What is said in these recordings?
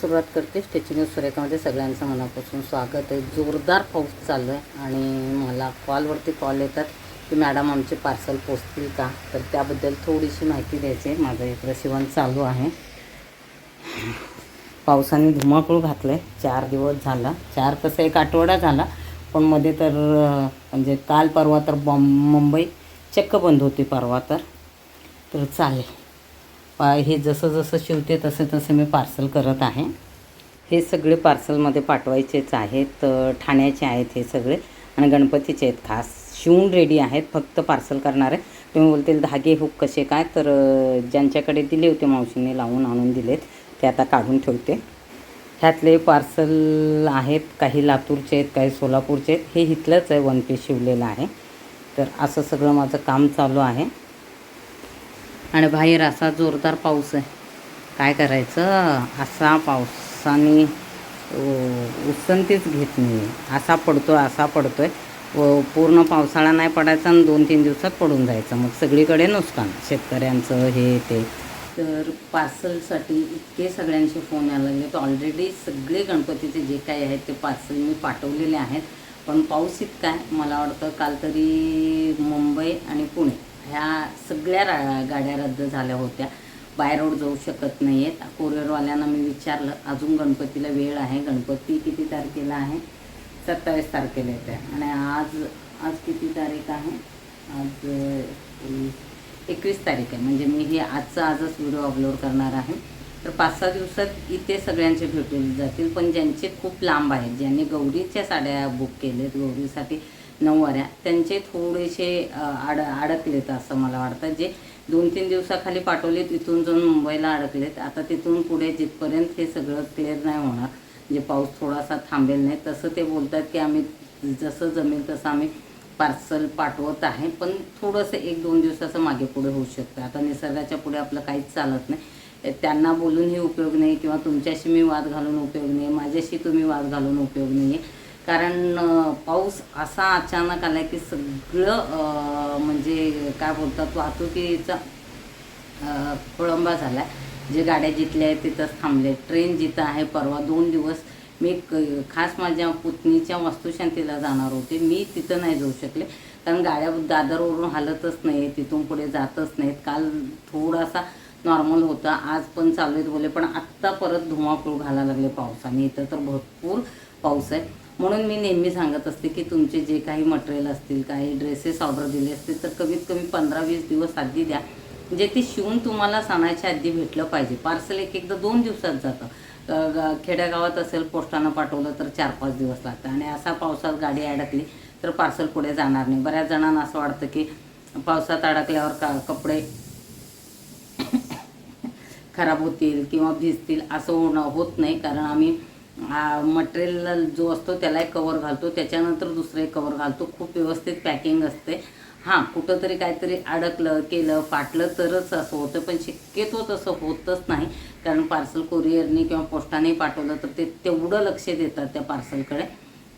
सुरुवात करते. स्टेचिंग सुरेखामध्ये सगळ्यांचं मनापासून स्वागत आहे. जोरदार पाऊस चालू आहे आणि मला कॉलवरती कॉल येतात की मॅडम आमचे पार्सल पोचतील का? तर त्याबद्दल थोडीशी माहिती द्यायची. आहे माझं इकडं शिवण चालू आहे. पावसाने धुमाकूळ घातलं आहे चार दिवस झाला. चार कसं एक आठवडा झाला. पण मध्ये तर म्हणजे काल परवा तर बॉम्ब मुंबई चक्क बंद होती परवा तर. तर चालेल. हे जसं जसं शिवते तसे तसे मी पार्सल करत आहे. हे सगळे पार्सलमध्ये पाठवायचेच आहेत ठाण्याचे आहेत हे सगळे आणि गणपतीचे आहेत खास. शिवून रेडी आहेत फक्त पार्सल करणार आहे. तुम्ही बोलतील धागे हुक कसे काय? तर ज्यांच्याकडे दिले होते मावशीने लावून आणून दिलेत ते आता काढून ठेवते. ह्यातले पार्सल आहेत काही लातूरचे आहेत काही सोलापूरचे आहेत. हे इथलंच आहे वन पीस शिवलेलं आहे. तर असं सगळं माझं काम चालू आहे. आणि बाहेर असा जोरदार पाऊस आहे. काय करायचं? असा पावसाने उसंतीच घेत नाही असा पडतो असा पडतो आहे व पूर्ण पावसाळा नाही पडायचा आणि दोन तीन दिवसात पडून जायचं. मग सगळीकडे नुकसान. शेतकऱ्यांचं हे ते. तर पार्सलसाठी इतके सगळ्यांचे फोन यायला लागले. तर ऑलरेडी सगळे गणपतीचे जे काही आहेत ते पार्सल मी पाठवलेले आहेत. पण पाऊस इतका आहे मला वाटतं काल तरी मुंबई आणि पुणे. ह्या सगळ्या रा गाड्या रद्द झाल्या होत्या. बाय रोड जाऊ शकत नाही आहेत कोरिअरवाल्यांना मी विचारलं अजून गणपतीला वेळ आहे? गणपती किती तारखेला आहे? सत्तावीस तारखेला येते आणि आज आज किती तारीख आहे? आज एकवीस तारीख आहे. म्हणजे मी हे आजचा आजच व्हिडिओ अपलोड करणार आहे. तर पाच सहा दिवसात इथे सगळ्यांचे भेटून जातील. पण ज्यांचे खूप लांब आहेत ज्यांनी गौरीच्या साड्या बुक केलेत गौरीसाठी नऊवाऱ्या. त्यांचे थोडेसे आड अडकलेत असं मला वाटतं. जे दोन तीन दिवसाखाली पाठवलेत इथून जाऊन मुंबईला अडकलेत. आता तिथून पुढे जिथपर्यंत हे सगळं क्लिअर नाही होणार म्हणजे पाऊस थोडासा थांबेल नाही तसं ते बोलतात की आम्ही जसं जमेल तसं आम्ही पार्सल पाठवत आहे. पण थोडंसं एक दोन दिवसाचं मागे पुढे होऊ शकतं. आता निसर्गाच्या पुढे आपलं काहीच चालत नाही. त्यांना बोलूनही उपयोग नाही किंवा तुमच्याशी मी वाद घालून उपयोग नाही माझ्याशी तुम्ही वाद घालून उपयोग नाही आहे कारण पाऊस असा अचानक आला की सगळं म्हणजे काय बोलतात वाहतुकीचा खोळंबा झाला जे गाड्या जिथल्या आहेत तिथंच थांबले ट्रेन जिथं आहे परवा दोन दिवस मी क- खास माझ्या पुतणीच्या वास्तुशांतीला जाणार होते. मी तिथं नाही जाऊ शकले. कारण गाड्या दादरवरून हालतच नाही तिथून पुढे जातच नाहीत. काल थोडासा नॉर्मल होता आज पण चालू आहेत बोले पण आत्ता परत धुमाकूळ घालायला लागले पावसाने. इथं तर भरपूर पाऊस आहे. म्हणून मी नेहमी सांगत असते की तुमचे जे काही मटेरियल असतील काही ड्रेसेस ऑर्डर दिले असतील तर कमीत कमी पंधरा वीस दिवस आधी द्या. म्हणजे ते शिवून तुम्हाला सणाच्या आधी भेटलं पाहिजे. पार्सल एक एकदा दोन दिवसात जातं. ग- खेड्यागावात असेल पोस्टानं पाठवलं तर चार पाच दिवस लागतं. आणि असा पावसात गाडी अडकली तर पार्सल पुढे जाणार नाही. बऱ्याच जणांना असं वाटतं की पावसात अडकल्यावर का कपडे खराब होतील किंवा भिजतील असं होणं होत नाही. कारण आम्ही मटेरियल जो असतो त्याला एक कवर घालतो. त्याच्यानंतर दुसरं एक कवर घालतो. खूप व्यवस्थित पॅकिंग असते. हां कुठंतरी काहीतरी अडकलं केलं फाटलं तरच असं होतं. पण शक्यतो तसं होतच नाही. कारण पार्सल कोरिअरने किंवा पोस्टाने पाठवलं तर ते तेवढं लक्ष देतात त्या पार्सलकडे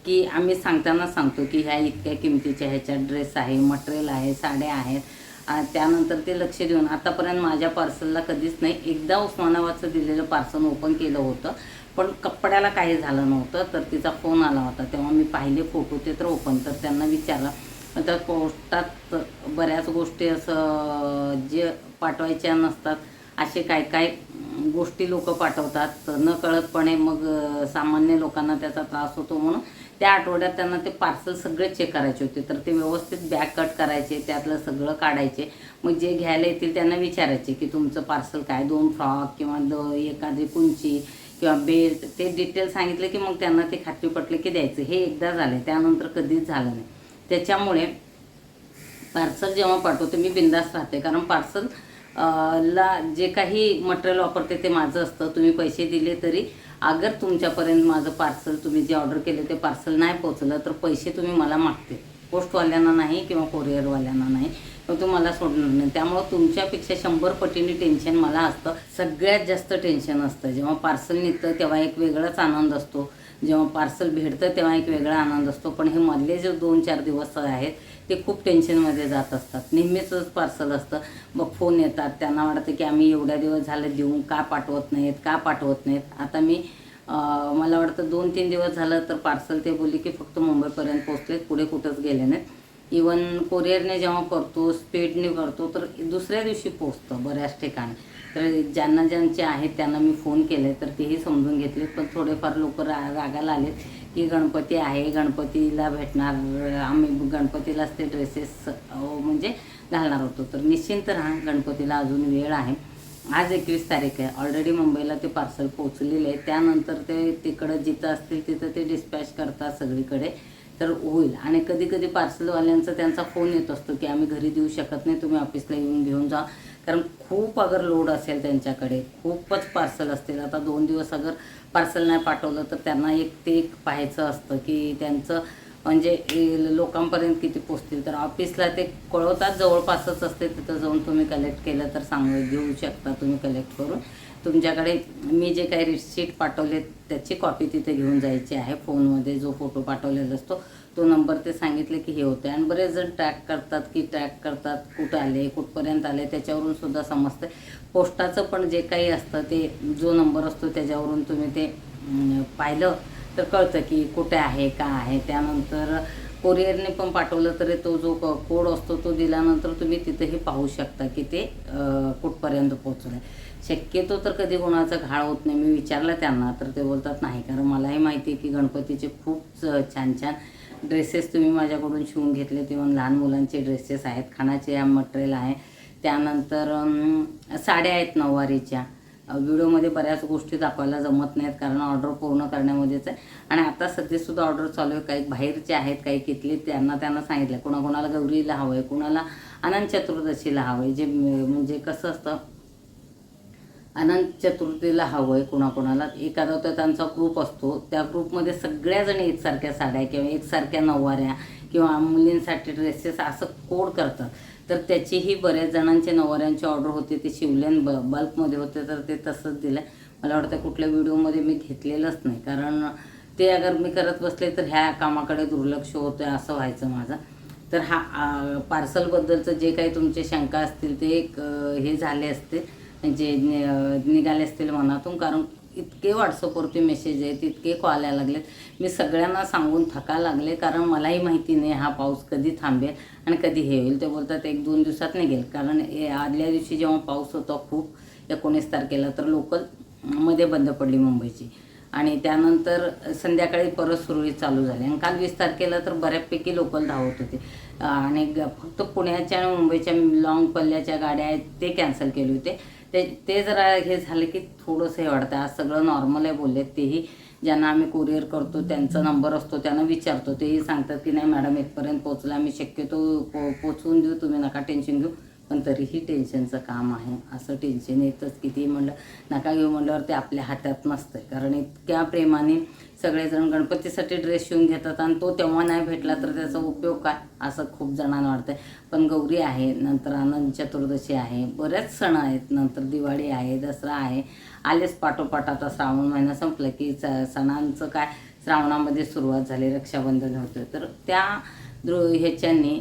की आम्ही सांगताना सांगतो की ह्या इतक्या किमतीच्या ह्याच्या ड्रेस आहे मटेरियल आहे साड्या आहेत. त्यानंतर ते लक्ष देऊन आतापर्यंत माझ्या पार्सलला कधीच नाही. एकदा उस्मानाबादचं दिलेलं पार्सल ओपन केलं होतं. पण कपड्याला काही झालं नव्हतं तर तिचा फोन आला होता. तेव्हा मी पाहिले फोटो ते तर ओपन तर त्यांना विचारलं. तर पोस्टात बऱ्याच गोष्टी असं जे पाठवायच्या नसतात असे काय काय गोष्टी लोक पाठवतात. न कळतपणे मग सामान्य लोकांना त्याचा त्रास होतो म्हणून त्या आठवड्यात त्यांना ते पार्सल सगळे चेक करायचे होते. तर ते व्यवस्थित बॅग कट करायचे त्यातलं सगळं काढायचे. मग जे घ्यायला येतील त्यांना विचारायचे की तुमचं पार्सल काय दोन फ्रॉक किंवा द एखादी कुंची किंवा बेल्ट ते डिटेल सांगितले की मग त्यांना ते खात्री पटले की द्यायचं. हे एकदा झालं त्यानंतर कधीच झालं नाही. त्याच्यामुळे पार्सल जेव्हा पाठवते मी बिंदास राहते. कारण पार्सल ला जे काही मटेरियल वापरते ते माझं असतं. तुम्ही पैसे दिले तरी अगर तुमच्यापर्यंत माझं पार्सल तुम्ही जे ऑर्डर केले ते पार्सल नाही पोचलं तर पैसे तुम्ही मला मागते. पोस्टवाल्यांना नाही किंवा कोरिअरवाल्यांना नाही. तुम्हाला सोडणार नाही. त्यामुळं तुमच्यापेक्षा शंभर पटीने टेन्शन मला असतं. सगळ्यात जास्त टेन्शन असतं. जेव्हा पार्सल निघतं तेव्हा एक वेगळाच आनंद असतो. जेव्हा पार्सल भेटतं तेव्हा एक वेगळा आनंद असतो. पण हे मधले जे दोन चार दिवस आहेत ते खूप टेन्शनमध्ये जात असतात. नेहमीच पार्सल असतं. मग फोन येतात. त्यांना वाटतं की आम्ही एवढ्या दिवस झाले देऊन का पाठवत नाहीत का पाठवत नाहीत? आता मी मला वाटतं दोन तीन दिवस झालं तर पार्सल ते बोलले की फक्त मुंबईपर्यंत पोचलेत पुढे कुठंच गेले नाहीत. इवन कोरिअरने जेव्हा करतो स्पीडने करतो तर दुसऱ्या दिवशी पोचतं बऱ्याच ठिकाणी. तर ज्यांना ज्यांचे आहेत त्यांना मी फोन केले तर तेही समजून घेतले. पण थोडेफार लोक रा रागाला आलेत की गणपती आहे गणपतीला भेटणार आम्ही गणपतीलाच ते ड्रेसेस म्हणजे घालणार होतो. तर निश्चिंत राहा गणपतीला अजून वेळ आहे. आज एकवीस तारीख आहे. ऑलरेडी मुंबईला ते पार्सल पोचलेले आहे त्यानंतर ते तिकडं जिथं असतील तिथं ते डिस्पॅच करतात सगळीकडे. तर होईल. आणि कधी कधी पार्सलवाल्यांचा त्यांचा फोन येत असतो की आम्ही घरी देऊ शकत नाही तुम्ही ऑफिसला येऊन घेऊन जा. कारण खूप अगर लोड असेल त्यांच्याकडे खूपच पार्सल असतील. आता दोन दिवस अगर पार्सल नाही पाठवलं तर त्यांना एक ते एक पाहायचं असतं की त्यांचं म्हणजे लोकांपर्यंत किती पोचतील? तर ऑफिसला ते कळवतात जवळपासच असते तिथं जाऊन तुम्ही कलेक्ट केलं तर सांग घेऊ शकता तुम्ही कलेक्ट करून. तुमच्याकडे मी जे काही रिसिट पाठवले त्याची कॉपी तिथे घेऊन जायची आहे फोनमध्ये. जो फोटो पाठवलेला असतो तो नंबर ते सांगितले की हे होते आणि बरेच जण ट्रॅक करतात की ट्रॅक करतात कुठं आले कुठपर्यंत आले त्याच्यावरून सुद्धा समजते पोस्टाचं पण जे काही असतं ते जो नंबर असतो त्याच्यावरून तुम्ही ते पाहिलं तर कळतं की कुठे आहे का आहे. त्यानंतर कोरिअरने पण पाठवलं तरी तो जो क- कोड असतो तो दिल्यानंतर तुम्ही तिथेही पाहू शकता की ते कुठपर्यंत पोहोचलं आहे शक्यतो तर कधी कोणाचा घाळ होत नाही. मी विचारलं त्यांना तर ते बोलतात नाही कारण मलाही माहिती आहे की गणपतीचे खूप छान छान ड्रेसेस तुम्ही माझ्याकडून शिवून घेतले. ते लहान मुलांचे ड्रेसेस आहेत. खानाचे मटेरियल आहे. त्यानंतर साड्या आहेत नऊवारीच्या. व्हिडिओमध्ये बऱ्याच गोष्टी दाखवायला जमत नाहीत कारण ऑर्डर पूर्ण करण्यामध्येच आहे. आणि आता सध्यासुद्धा ऑर्डर चालू आहे. काही बाहेरचे आहेत काही कितले त्यांना त्यांना सांगितलं कोणाकोणाला गौरीला हवं आहे कोणाला अनंत चतुर्दशीला हवं आहे जे म्हणजे कसं असतं अनंत चतुर्थीला हवं आहे कोणाकोणाला. एखादा तर त्यांचा ग्रुप असतो. त्या ग्रुपमध्ये सगळ्याजण एकसारख्या साड्या किंवा एकसारख्या नऊवाऱ्या किंवा मुलींसाठी ड्रेसेस असं कोड करतात. तर त्याचीही बऱ्याच जणांच्या नवऱ्यांची ऑर्डर होते ते शिवलेन ब बल्कमध्ये होते तर ते तसंच दिलं मला वाटतं कुठल्या व्हिडिओमध्ये मी घेतलेलंच नाही. कारण ते अगर मी करत बसले तर ह्या कामाकडे दुर्लक्ष होतं असं व्हायचं माझं. तर हा पार्सलबद्दलचं जे काही तुमचे शंका असतील ते एक हे झाले असते. जे निघाले असतील मनातून कारण इतके व्हॉट्सअपवरती मेसेज आहेत इतके कॉल यायला लागलेत. मी सगळ्यांना सांगून थका लागले कारण मलाही माहिती नाही हा पाऊस कधी थांबेल आणि कधी हे होईल. ते बोलतात एक दोन दिवसात निघेल. कारण आदल्या दिवशी जेव्हा पाऊस होता खूप एकोणीस तारखेला तर लोकलमध्ये बंद पडली मुंबईची. आणि त्यानंतर संध्याकाळी परत सुरळीत चालू झाली. आणि काल वीस तारखेला तर बऱ्यापैकी लोकल धावत होते. आणि ग- फक्त पुण्याच्या आणि मुंबईच्या लॉंग पल्ल्याच्या गाड्या आहेत ते कॅन्सल केले होते. ते ते जरा हे झालं की थोडंसं हे वाटतं आज सगळं नॉर्मल आहे बोलले तेही. ज्यांना आम्ही कुरिअर करतो त्यांचा नंबर असतो त्यांना विचारतो. तेही सांगतात की नाही मॅडम इथपर्यंत पोचला आम्ही शक्यतो पो पोचवून देऊ. तुम्ही नका टेन्शन घेऊ. पण तरीही टेन्शनचं काम आहे. असं टेन्शन येतच किती म्हणलं नका घेऊ म्हणल्यावर ते आपल्या हातात नसतं कारण इतक्या प्रेमाने सगळेजण गणपतीसाठी ड्रेस शिवून घेतात आणि तो तेव्हा नाही भेटला तर त्याचा उपयोग काय? असं खूप जणांना वाटतंय. पण गौरी आहे नंतर अनंत चतुर्दशी आहे बरेच सण आहेत नंतर दिवाळी आहे दसरा आहे. आलेच पाठोपाठ आता श्रावण महिना संपला की स- सणांचं काय? श्रावणामध्ये सुरुवात झाली रक्षाबंधन होतं तर त्या द्रो ह्याच्यानी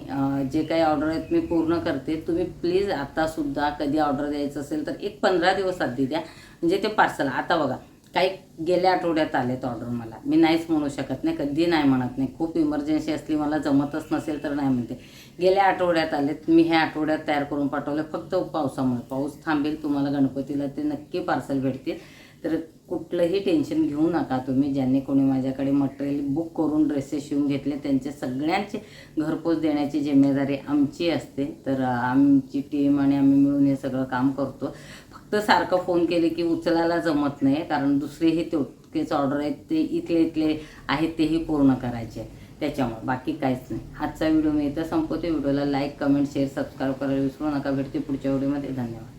जे काही ऑर्डर आहेत मी पूर्ण करते. तुम्ही प्लीज आतासुद्धा कधी ऑर्डर द्यायचं असेल तर एक पंधरा दिवस आधी द्या. म्हणजे ते पार्सल आता बघा काही गेल्या आठवड्यात आलेत ऑर्डर मला. मी नाहीच म्हणू शकत नाही कधी नाही म्हणत नाही. खूप इमर्जन्सी असली मला जमतच नसेल तर नाही म्हणते. गेल्या आठवड्यात आलेत मी ह्या आठवड्यात तयार करून पाठवलं. फक्त पावसामुळे. पाऊस थांबेल तुम्हाला गणपतीला ते नक्की पार्सल भेटतील. तर कुठलंही टेन्शन घेऊ नका तुम्ही. ज्यांनी कोणी माझ्याकडे मटेरियल बुक करून ड्रेसेस शिवून घेतले त्यांचे सगळ्यांचे घरपोच देण्याची जिम्मेदारी आमची असते. तर आमची टीम आणि आम्ही मिळून हे सगळं काम करतो. फक्त सारखं फोन केले की उचलायला जमत नाही कारण दुसरेही तेवढेच ऑर्डर आहेत ते इथले इथले आहेत तेही पूर्ण करायचे. त्याच्यामुळे बाकी काहीच नाही. आजचा व्हिडिओ मी इथं संपवते. व्हिडिओला लाईक कमेंट शेअर सबस्क्राईब करायला विसरू नका. भेटते पुढच्या व्हिडिओमध्ये धन्यवाद.